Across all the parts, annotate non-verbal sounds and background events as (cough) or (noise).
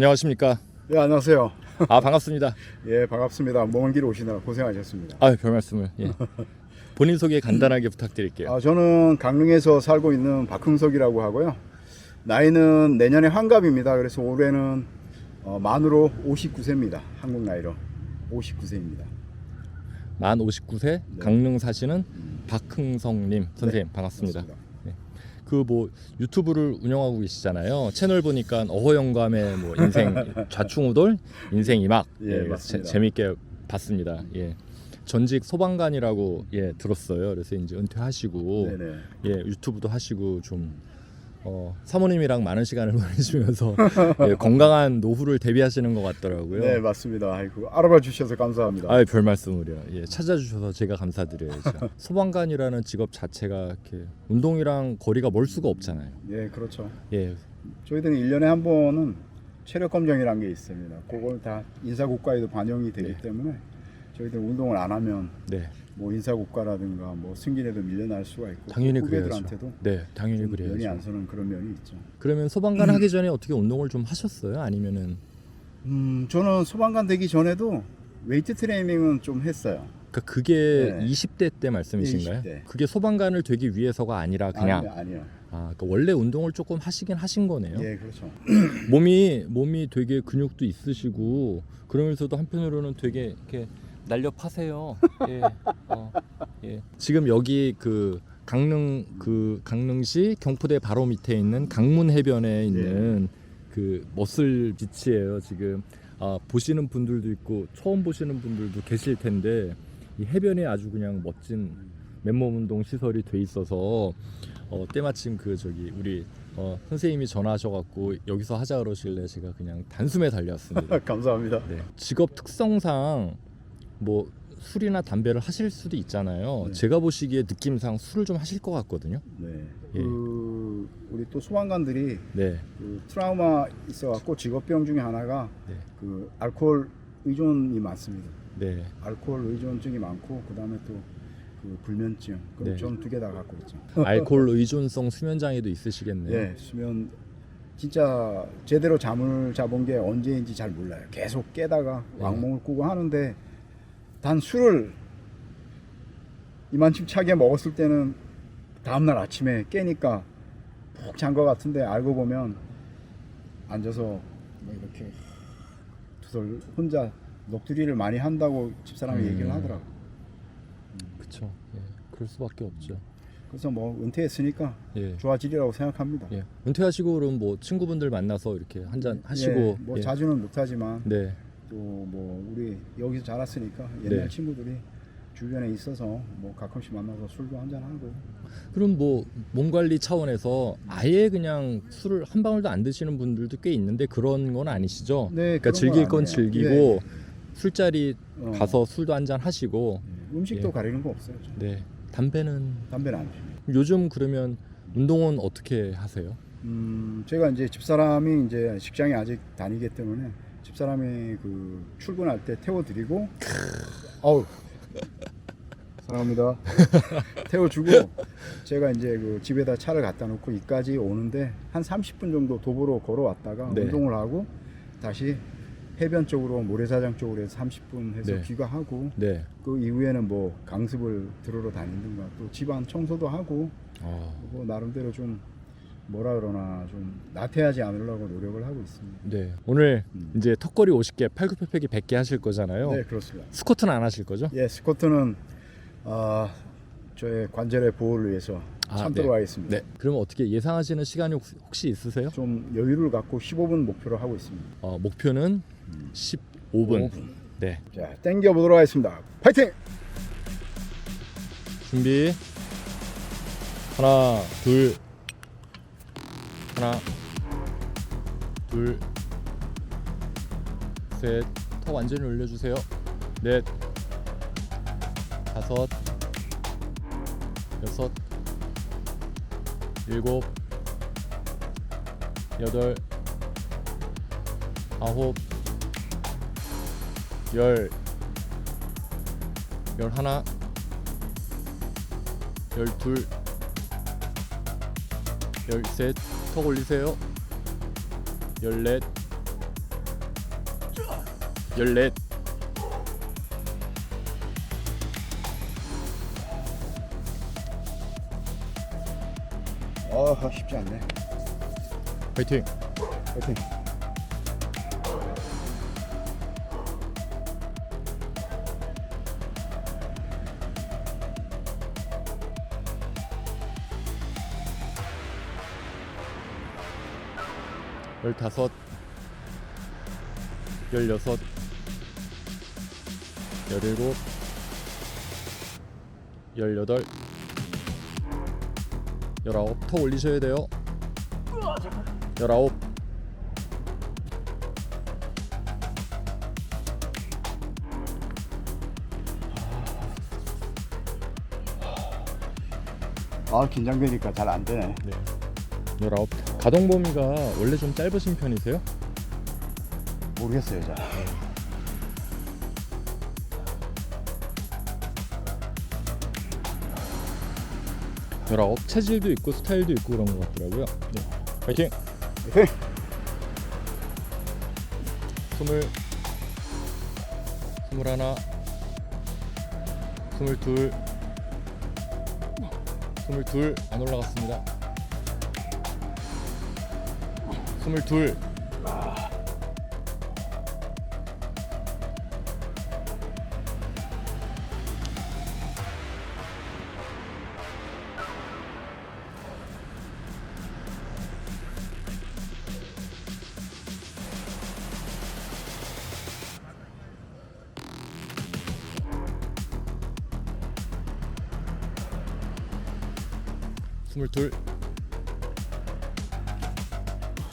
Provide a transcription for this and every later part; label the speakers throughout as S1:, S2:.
S1: 안녕하십니까.
S2: 네 안녕하세요.
S1: 아 반갑습니다. (laughs)
S2: 예 반갑습니다. 먼 길 오시느라 고생하셨습니다.
S1: 아 별 말씀을. 예. (laughs) 본인 소개 간단하게 부탁드릴게요.
S2: 아, 저는 강릉에서 살고 있는 박흥석이라고 하고요. 나이는 내년에 환갑입니다. 그래서 올해는 어, 만으로 59세입니다. 한국 나이로 59세입니다.
S1: 만 59세 강릉 사시는 박흥성님 선생님 반갑습니다. 그 뭐 유튜브를 운영하고 계시잖아요. 채널 보니까 어허영감의 뭐 인생 (laughs) 좌충우돌, 인생 이막
S2: 예, 맞습니다.
S1: 재- 재밌게 봤습니다. 예. 전직 소방관이라고 예 들었어요. 그래서 이제 은퇴하시고
S2: 네네.
S1: 예 유튜브도 하시고 좀 어, 사모님이랑 많은 시간을 (laughs) 보내시면서 예, 건강한 노후를 대비하시는 것 같더라고요.
S2: 네 맞습니다. 아이고 알아봐 주셔서 감사합니다.
S1: 아이 별 말씀을요. 예, 찾아주셔서 제가 감사드려야죠. (laughs) 소방관이라는 직업 자체가 이렇게 운동이랑 거리가 멀 수가 없잖아요.
S2: 예 그렇죠.
S1: 예,
S2: 저희들은 1년에 한 번은 체력 검정이라는 게 있습니다. 그걸 다 인사국가에도 반영이 되기
S1: 네.
S2: 때문에 저희들 운동을 안 하면
S1: 네,
S2: 뭐 인사국가라든가 뭐 승진에도 밀려날 수가 있고
S1: 당연히
S2: 후배들한테도
S1: 네, 당연히
S2: 좀 면이. 안 서는 그런 면이 있죠.
S1: 그러면 소방관 하기 전에 어떻게 운동을 좀 하셨어요? 아니면은
S2: 음, 저는 소방관 되기 전에도 웨이트 트레이닝은 좀 했어요.
S1: 그러니까 그게
S2: 네.
S1: 20대 때 말씀이신가요?
S2: 네, 20대.
S1: 그게 소방관을 되기 위해서가 아니라 그냥
S2: 아니요, 아니요.
S1: 아, 그러니까 원래 운동을 조금 하시긴 하신 거네요.
S2: 예, 그렇죠.
S1: 몸이 몸이 되게 근육도 있으시고 그러면서도 한편으로는 되게 이렇게 날려 파세요. 예. 어, 예. 지금 여기 그 강릉 그 강릉시 경포대 바로 밑에 있는 강문 해변에 있는 그 머슬 비치예요. 지금 아, 보시는 분들도 있고 처음 보시는 분들도 계실 텐데 이 해변에 아주 그냥 멋진 맨몸 운동 시설이 돼 있어서 어, 때마침 그 저기 우리 어, 선생님이 전화하셔갖고 여기서 하자 그러실래 제가 그냥 단숨에 달려왔습니다. (laughs)
S2: 감사합니다.
S1: 네. 직업 특성상 뭐 술이나 담배를 하실 수도 있잖아요.
S2: 네.
S1: 제가 보시기에 느낌상 술을 좀 하실 것 같거든요.
S2: 네.
S1: 예.
S2: 그 우리 또 소방관들이
S1: 네,
S2: 그 트라우마 있어갖고 직업병 중에 하나가
S1: 네.
S2: 그 알코올 의존이 많습니다.
S1: 네,
S2: 알코올 의존증이 많고 그 다음에 또 그 불면증. 그럼
S1: 네.
S2: 좀두 개 다 갖고 있죠. (laughs)
S1: 알코올 의존성 수면 장애도 있으시겠네요.
S2: 예, 수면 진짜 제대로 잠을 자본 게 언제인지 잘 몰라요. 계속 깨다가
S1: 네.
S2: 왕몽을 꾸고 하는데 단 술을 이만큼 차게 먹었을 때는 다음날 아침에 깨니까 푹 잔 것 같은데 알고 보면 앉아서 뭐 이렇게 두들 혼자 녹두리를 많이 한다고 집사람이
S1: 음.
S2: 얘기를 하더라고.
S1: 그렇죠. 예, 그럴 수밖에 없죠.
S2: 그래서 뭐 은퇴했으니까
S1: 예.
S2: 좋아지리라고 생각합니다.
S1: 예. 은퇴하시고 그럼 뭐 친구분들 만나서 이렇게 한 잔 하시고
S2: 예, 뭐
S1: 예.
S2: 자주는 못하지만
S1: 네.
S2: 또 뭐 우리 여기서 자랐으니까 옛날
S1: 네.
S2: 친구들이 주변에 있어서 뭐 가끔씩 만나서 술도 한잔 하고
S1: 그럼 뭐 몸 관리 차원에서 아예 그냥 술을 한 방울도 안 드시는 분들도 꽤 있는데 그런 건 아니시죠?
S2: 네,
S1: 그러니까
S2: 그런
S1: 즐길
S2: 건
S1: 건
S2: 아니에요.
S1: 즐기고 술자리
S2: 어,
S1: 가서 술도 한잔 하시고
S2: 예, 음식도
S1: 예.
S2: 가리는 거 없어요. 저.
S1: 네. 담배는
S2: 담배는 안 피워요.
S1: 요즘 그러면 운동은 어떻게 하세요?
S2: 음, 제가 이제 집사람이 이제 직장에 아직 다니기 때문에 집사람이 그 출근할 때 태워드리고 어우 사랑합니다. (laughs) 태워주고 제가 이제 그 집에다 차를 갖다 놓고 이까지 오는데 한 30분 정도 도보로 걸어왔다가
S1: 네.
S2: 운동을 하고 다시 해변 쪽으로 모래사장 쪽으로 해서 30분 해서
S1: 네.
S2: 귀가하고
S1: 네.
S2: 그 이후에는 뭐 강습을 들으러 다니든가 또 집안 청소도 하고
S1: 아,
S2: 뭐 나름대로 좀 뭐라 그러나 좀 나태하지 않으려고 노력을 하고 있습니다.
S1: 네. 오늘
S2: 음.
S1: 이제 턱걸이 50개, 팔굽혀펴기 100개 하실 거잖아요.
S2: 네 그렇습니다.
S1: 스쿼트는 안 하실 거죠?
S2: 예 스쿼트는 아 저의 관절의 보호를 위해서
S1: 아,
S2: 참도록
S1: 네.
S2: 하겠습니다.
S1: 네. 그럼 어떻게 예상하시는 시간이 혹시, 혹시 있으세요?
S2: 좀 여유를 갖고 15분 목표로 하고 있습니다.
S1: 어, 목표는 15분. 네.
S2: 자 땡겨 보도록 하겠습니다. 파이팅!
S1: 준비. 하나, 둘. 하나, 둘, 셋. 턱 완전히 올려주세요. 넷, 다섯, 여섯, 일곱, 여덟, 아홉, 열, 열하나, 열둘, 열셋, 턱 올리세요. 열넷, 열넷
S2: 아 쉽지 않네.
S1: 파이팅
S2: 파이팅.
S1: 열다섯 열여섯 열일곱 열여덟 열아홉 더 올리셔야 돼요 열아홉
S2: 아 긴장되니까 잘 안 되네.
S1: 네. 열아홉 가동 범위가 원래 좀 짧으신 편이세요?
S2: 모르겠어요, 잘.
S1: 열아홉 체질도 있고 스타일도 있고 그런 것 같더라고요 네. 파이팅
S2: 파이팅.
S1: 스물 스물 하나 스물 둘 스물 둘 안 올라갔습니다 스물둘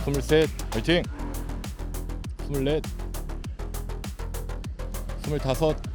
S1: 스물셋 화이팅! 스물넷 스물다섯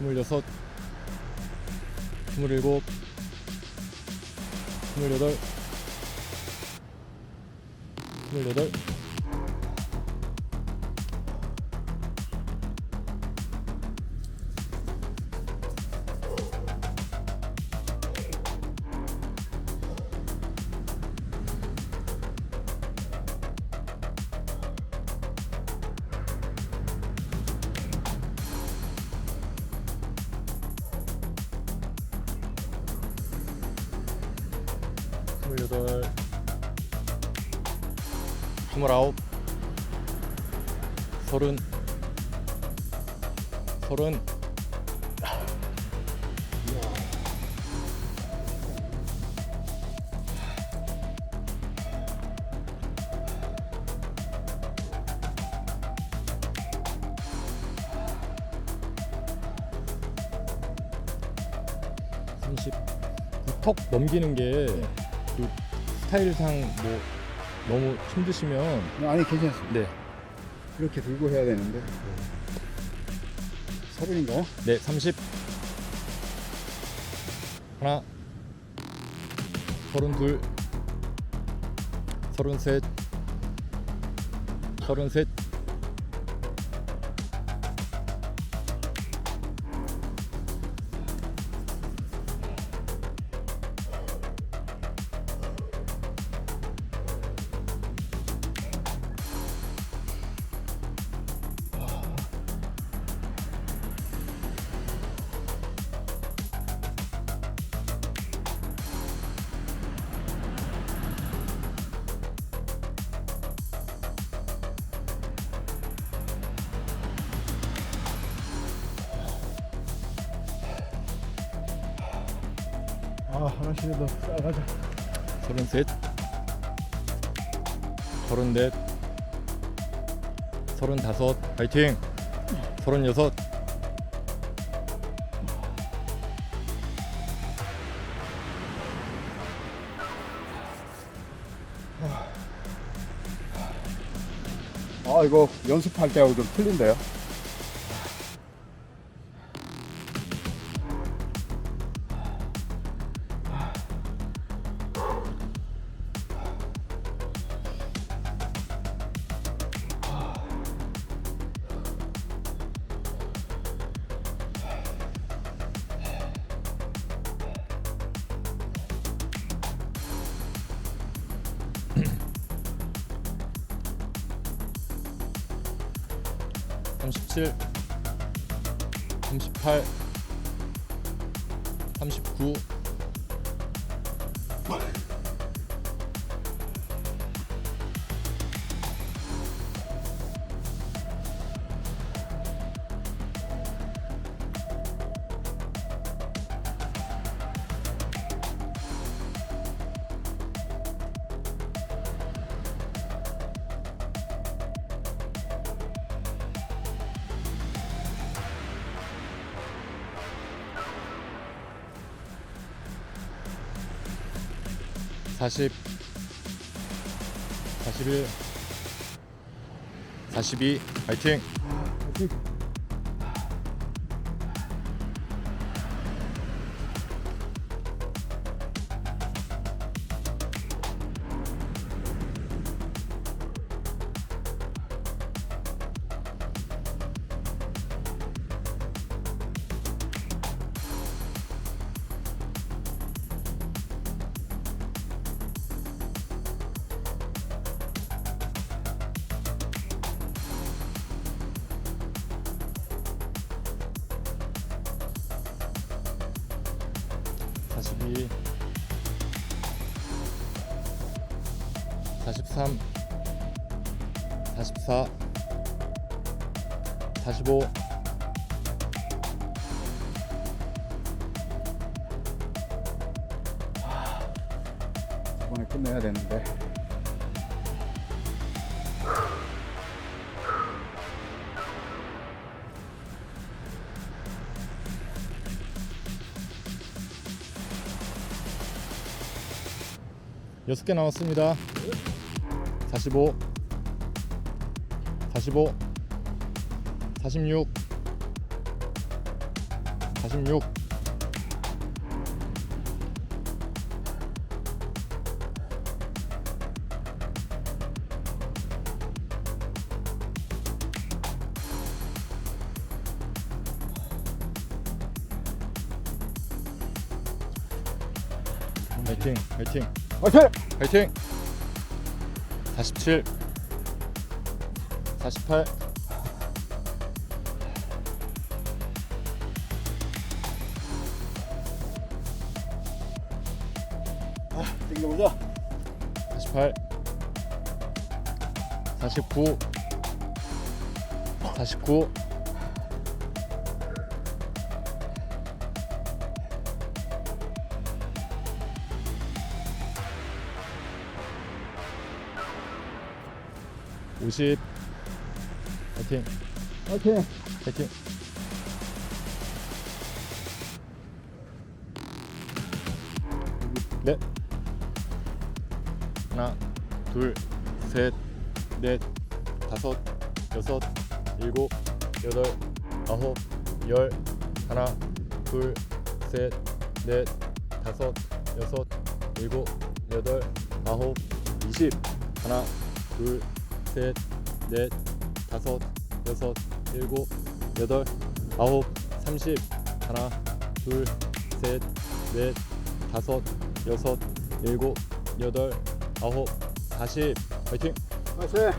S1: 26 27 28 28 스물아홉 서른 서른. 삼십. 턱 넘기는 게그 스타일상 뭐 너무 힘드시면
S2: 아니 괜찮습니다.
S1: 네,
S2: 이렇게 들고 해야 되는데. 서른인가요?
S1: 네, 30 하나 32 33 33
S2: 아 하나씩 더 싸가자.
S1: 서른셋. 서른넷. 서른다섯. 파이팅. 서른여섯.
S2: 아 이거 연습할 때하고 좀 틀린데요?
S1: 38 39 팔 삼십구 사십 사십일 사십이. 파이팅 사십이 사십삼. 사십사. 사십오.
S2: 이번에 끝내야 되는데
S1: 여섯 개 남았습니다. 45 45 46 46
S2: 화이팅!
S1: 파이팅! 47 48
S2: 땡겨보자
S1: 48 49 49 50 파이팅.
S2: 화이팅!
S1: 파이팅. 넷 하나 둘셋넷 다섯 여섯 일곱 여덟 아홉 열. 하나 둘셋넷 다섯 여섯 일곱 여덟 아홉 이십. 하나 둘 셋 넷 다섯 여섯 일곱 여덟 아홉 삼십. 하나 둘 셋 넷 다섯 여섯 일곱 여덟 아홉 사십. 파이팅!
S2: 화이팅!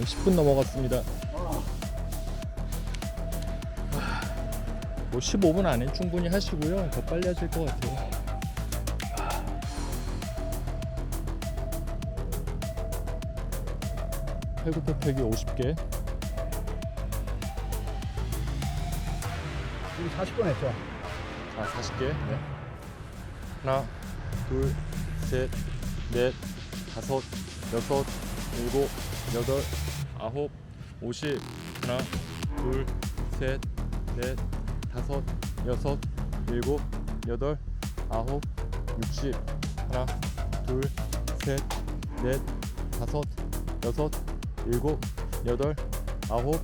S1: 10분 넘어갔습니다. 뭐 15분 안에 충분히 하시고요. 더 빨리 하실 것 같아요 팔굽혀펴기 50개
S2: 지금 40분 했죠?
S1: 자, 40개. 네. 하나, 둘, 셋, 넷, 다섯, 여섯, 일곱, 여덟, 아홉, 오십. 하나, 둘, 셋, 넷, 다섯, 여섯, 일곱, 여덟, 아홉, 육십. 하나, 둘, 셋, 넷, 다섯, 여섯, 일곱, 여덟, 아홉,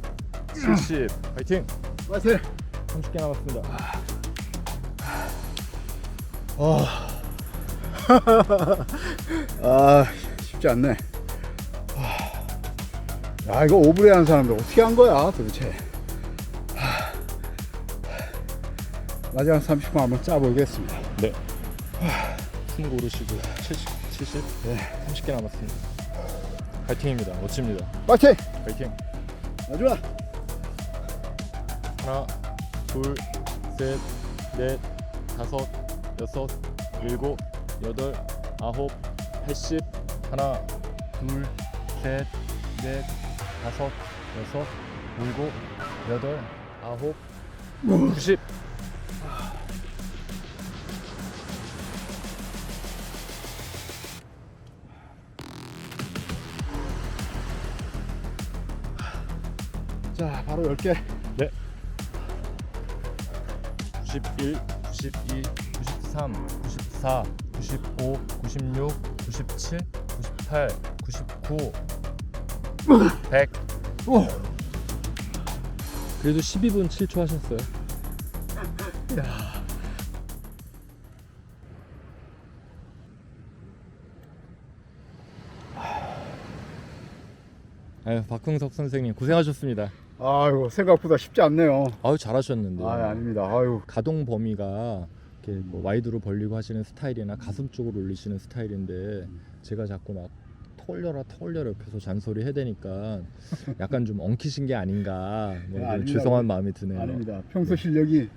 S1: 칠십. 파이팅!
S2: 맞아요.
S1: 30개 남았습니다. (laughs)
S2: 아 쉽지 않네. 야 이거 오브레 하는 사람들 어떻게 한 거야 도대체? 하. 마지막 30분 한번 짜보겠습니다.
S1: 네. 숨 고르시고 70, 70,
S2: 네.
S1: 30개 남았습니다. 파이팅입니다. 멋집니다.
S2: 파이팅!
S1: 파이팅.
S2: 마지막.
S1: 하나, 둘, 셋, 넷, 다섯, 여섯, 일곱, 여덟, 아홉, 팔십. 하나, 둘, 셋, 넷, 다섯, 여섯, 일곱, 여덟, 아홉, 구십.
S2: 바로 10개.
S1: 네. 91, 92, 93, 94, 95, 96, 97, 98, 99, 100.
S2: 오.
S1: 그래도 12분 7초 하셨어요. 아유 박흥석 선생님 고생하셨습니다.
S2: 아이고 생각보다 쉽지 않네요.
S1: 아유 잘하셨는데.
S2: 아 아닙니다. 아유
S1: 가동 범위가 이렇게 뭐 와이드로 벌리고 하시는 스타일이나 가슴 쪽으로 올리시는 스타일인데 제가 자꾸 막 털려라 털려라 옆에서 잔소리 해대니까 약간 좀 엉키신 게 아닌가 뭐
S2: 아닙니다.
S1: 죄송한 마음이 드네요.
S2: 아닙니다. 평소 실력이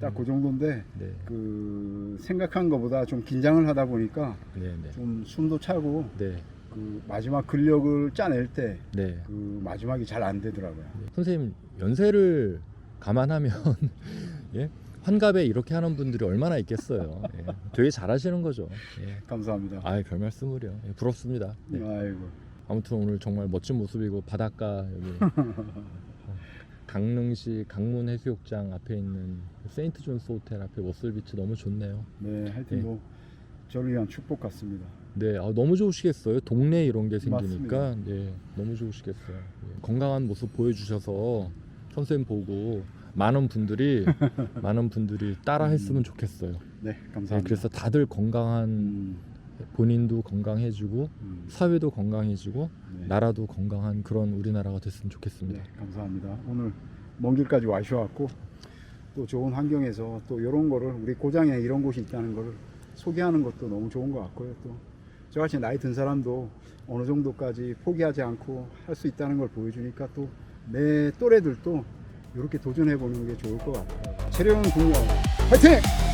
S2: 딱 그 정도인데
S1: 네,
S2: 그 생각한 것보다 좀 긴장을 하다 보니까
S1: 네, 네,
S2: 좀 숨도 차고
S1: 네,
S2: 그 마지막 근력을 짜낼 때그
S1: 네.
S2: 마지막이 잘 안 되더라고요.
S1: 선생님 연세를 감안하면 (laughs) 예? 환갑에 이렇게 하는 분들이 얼마나 있겠어요. 예. 되게 잘하시는 거죠. 예.
S2: 감사합니다.
S1: 아이 별말 쓰무려. 예, 부럽습니다. 네.
S2: 아이고
S1: 아무튼 오늘 정말 멋진 모습이고 바닷가 여기 (laughs) 강릉시 강문 해수욕장 앞에 있는 세인트 존스 호텔 앞에 워슬비치 너무 좋네요.
S2: 네 하여튼
S1: 네.
S2: 뭐 저를 위한 축복 같습니다.
S1: 네, 아, 너무 좋으시겠어요. 동네 이런 게 생기니까. 네, 너무 좋으시겠어요. 예, 건강한 모습 보여주셔서 선생님 보고 많은 분들이 (laughs) 많은 분들이 따라했으면 좋겠어요.
S2: 네
S1: 네,
S2: 감사합니다.
S1: 그래서 다들 건강한
S2: 음,
S1: 본인도 건강해지고
S2: 음,
S1: 사회도 건강해지고
S2: 네.
S1: 나라도 건강한 그런 우리나라가 됐으면 좋겠습니다.
S2: 네, 감사합니다. 오늘 먼 길까지 와주셔갖고 또 좋은 환경에서 또 이런 거를 우리 고장에 이런 곳이 있다는 거를 소개하는 것도 너무 좋은 것 같고요. 또 저같이 나이 든 사람도 어느 정도까지 포기하지 않고 할 수 있다는 걸 보여주니까 또 내 또래들도 이렇게 도전해 보는 게 좋을 것 같아요. 체력은 중요. 화이팅!